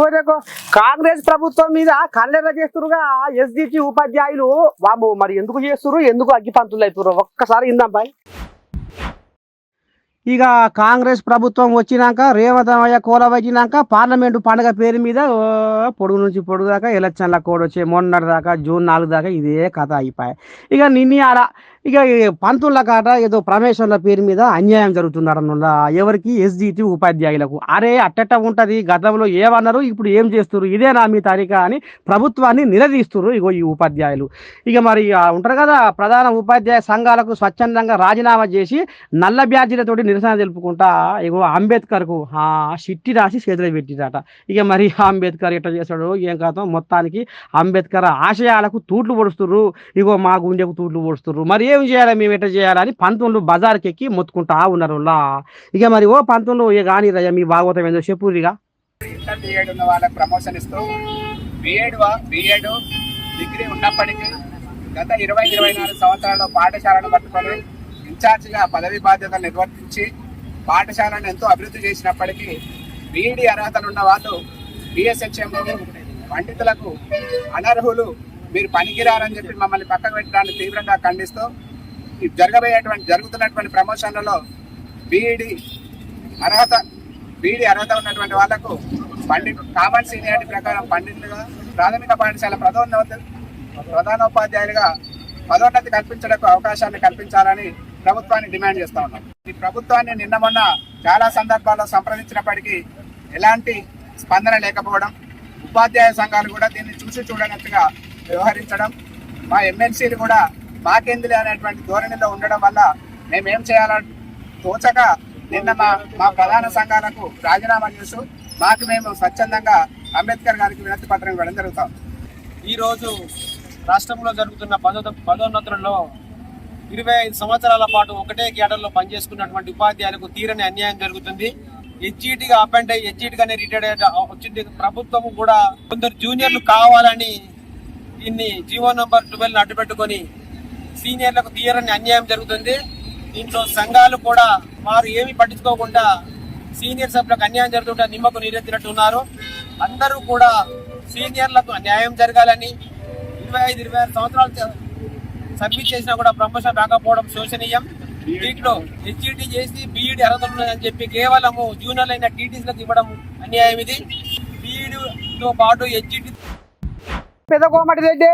ఊరేకో కాంగ్రెస్ ప్రభుత్వం మీద కల్లెర చేస్తురుగా ఎస్డిటి ఉపాధ్యాయులు. వాము మరి ఎందుకు చేస్తురు ఎందుకు అగ్గిపంతులు అవుతురు ఒక్కసారి ఇందాం బాయ్. ఇక కాంగ్రెస్ ప్రభుత్వం వచ్చినాక రేవంతమయ్య కూలవచ్చినాక పార్లమెంటు పండుగ పేరు మీద పొడుగు నుంచి పొడుగు దాకా ఎలక్షన్ల కోడ్ వచ్చే మొన్నటి దాకా జూన్ నాలుగు దాకా ఇదే కథ అయిపోయాయి. ఇక నిన్న ఆడ ఇక ఈ పంతుల కాట ఏదో ప్రమేశ్వర్ల పేరు మీద అన్యాయం జరుగుతుందన్న ఎవరికి? ఎస్జిటి ఉపాధ్యాయులకు. అరే అట్టట్ట ఉంటుంది గతంలో ఏమన్నారు ఇప్పుడు ఏం చేస్తున్నారు ఇదేనా మీ తారీఖా అని ప్రభుత్వాన్ని నిలదీస్తున్నారు ఇగో ఈ ఉపాధ్యాయులు. ఇక మరి ఉంటారు కదా ప్రధాన ఉపాధ్యాయ సంఘాలకు స్వచ్ఛందంగా రాజీనామా చేసి నల్ల బ్యాడ్జీలతోటి నిరసన తెలుపుకుంటా ఇగో అంబేద్కర్కు ఆ చిట్టి రాసి చేతులు పెట్టిరాట. ఇక మరి అంబేద్కర్ ఎట్లా చేశాడు ఏం కాదు మొత్తానికి అంబేద్కర్ ఆశయాలకు తూట్లు పొడుస్తుర్రు. ఇగో మా గుండెకు తూట్లు పొడుస్తున్నారు మరి ఏం చేయాలి? మేము ఎట్లా చేయాలని పంతులు బజార్కి ఎక్కి మొత్తుకుంటా ఉన్నారు. లా. ఇక మరి ఓ పంతులు ఇక కానీ రయ్య మీ భాగవతం ఏందో చెప్పురిగా ఇంటర్ బిఎడ్ ఉన్న వాళ్ళకి ప్రమోషన్ ఇస్తూ బిఎడ్ బిఎడ్ డిగ్రీ ఉన్నప్పటికీ గత ఇరవై ఇరవై నాలుగు సంవత్సరాల్లో పాఠశాలను పట్టుకొని ఇన్ఛార్జిగా పదవి బాధ్యతలు నిర్వర్తించి పాఠశాలను ఎంతో అభివృద్ధి చేసినప్పటికీ బీఈడి అర్హతలు ఉన్న వాళ్ళు బిఎస్హెచ్ఎంలో పండితులకు అనర్హులు మీరు పనికిరారని చెప్పి మమ్మల్ని పక్కకు పెట్టడాన్ని తీవ్రంగా ఖండిస్తూ ఈ జరగబోయేటువంటి జరుగుతున్నటువంటి ప్రమోషన్లలో బీఈడి అర్హత బీఈడి అర్హత ఉన్నటువంటి వాళ్ళకు పండిట్ కామన్ సీనియారిటీ ప్రకారం పండితులుగా ప్రాథమిక పాఠశాల ప్రధానోన్నత ప్రధానోపాధ్యాయులుగా పదోన్నతి కల్పించడానికి అవకాశాన్ని కల్పించాలని ప్రభుత్వాన్ని డిమాండ్ చేస్తూ ఉన్నాం. ఈ ప్రభుత్వాన్ని నిన్న మొన్న చాలా సందర్భాల్లో సంప్రదించినప్పటికీ ఎలాంటి స్పందన లేకపోవడం ఉపాధ్యాయ సంఘాలు కూడా దీన్ని చూసి చూడనట్టుగా వ్యవహరించడం మా ఎమ్మెల్సీలు కూడా మాకెందులే అనేటువంటి ధోరణిలో ఉండడం వల్ల మేమేం చేయాలని తోచక నిన్న మా మా ప్రధాన సంఘాలకు రాజీనామా చేస్తూ మాకు మేము స్వచ్ఛందంగా అంబేద్కర్ గారికి వినతి పత్రం ఇవ్వడం జరుగుతాం. ఈరోజు రాష్ట్రంలో జరుగుతున్న పదో పదోన్నతులలో ఇరవై ఐదు సంవత్సరాల పాటు ఒకటే కేటర్లో పనిచేసుకున్నటువంటి ఉపాధ్యాయులకు తీరని అన్యాయం జరుగుతుంది. హెచ్ఈటీగా అప్ అండ్ హెచ్ఈటీగానే రిటైర్డ్ అయ్యే వచ్చింది ప్రభుత్వం కూడా కొందరు జూనియర్లు కావాలని దీన్ని జీవో నంబర్ ట్వెల్వ్ అడ్డు పెట్టుకొని సీనియర్లకు తీయరని అన్యాయం జరుగుతుంది. దీంట్లో సంఘాలు కూడా వారు ఏమి పట్టించుకోకుండా సీనియర్ సభ్యులకు అన్యాయం జరుగుతుంటే నిమ్మకు నీరెత్తినట్టు ఉన్నారు అందరూ కూడా సీనియర్లకు న్యాయం జరగాలని ఇరవై ఐదు ఇరవై ఆరు సంవత్సరాలు సర్వీస్ చేసినా కూడా ప్రమోషన్ రాకపోవడం శోచనీయం దీంట్లో హెచ్ఈటీ చేసి బీఈడి అర్హత ఉన్నదని చెప్పి కేవలము జూనియర్ అయిన టీటీసీలకు ఇవ్వడం అన్యాయం ఇది. బీఈడితో పాటు హెచ్ఈటీ పెద్ద కోమటి రెడ్డి